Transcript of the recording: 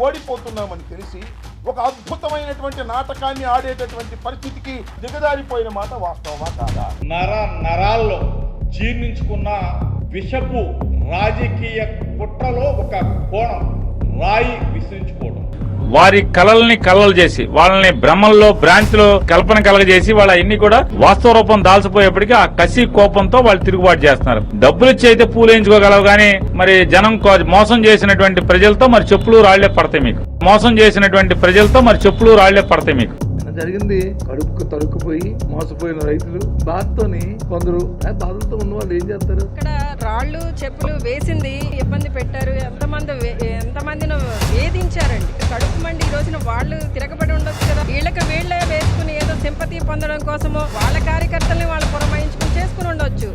ఓడిపోతున్నామని తెలిసి ఒక అద్భుతమైనటువంటి నాటకాన్ని ఆడేటటువంటి పరిస్థితికి దిగజారిపోయిన మాట వాస్తవమా కాదా? నర నరాల్లో జీర్ణించుకున్న విషపు రాజకీయ కుట్రలో ఒక కోణం రాయి విసిరించుకోవడం. వారి కళల్ని కళలు చేసి వాళ్ళని భ్రమల్లో బ్రాంచ్లో కల్పన కలగజేసి వాళ్ళ అన్ని కూడా వాస్తవ రూపం దాల్చిపోయేప్పటికీ ఆ కసి కోపంతో వాళ్ళు తిరుగుబాటు చేస్తున్నారు. డబ్బులు ఇచ్చి అయితే పూలేయించుకోగలవు కానీ మరి జనం మోసం చేసినటువంటి ప్రజలతో మరి చెప్పులు రాళ్ళే పడతాయి మీకు. మోసం చేసినటువంటి ప్రజలతో మరి చెప్పులు రాళ్ళే పడతాయి మీకు. జరిగింది. కడుపుకు తడుక్కుపోయి మోసపోయిన రైతులు. బాధతోని కొందరు బాధలతో ఉన్న వాళ్ళు ఏం చేస్తారు? ఇక్కడ రాళ్ళు చెప్పులు వేసింది ఇబ్బంది పెట్టారు మండి వాళ్ళు తిరగబడి ఉండొచ్చు కదా. వీళ్ళకి వీళ్ళే వేసుకుని ఏదో సింపతి పొందడం కోసమో వాళ్ళ కార్యకర్తల్ని వాళ్ళు పురమాయించుకుని చేసుకుని ఉండొచ్చు.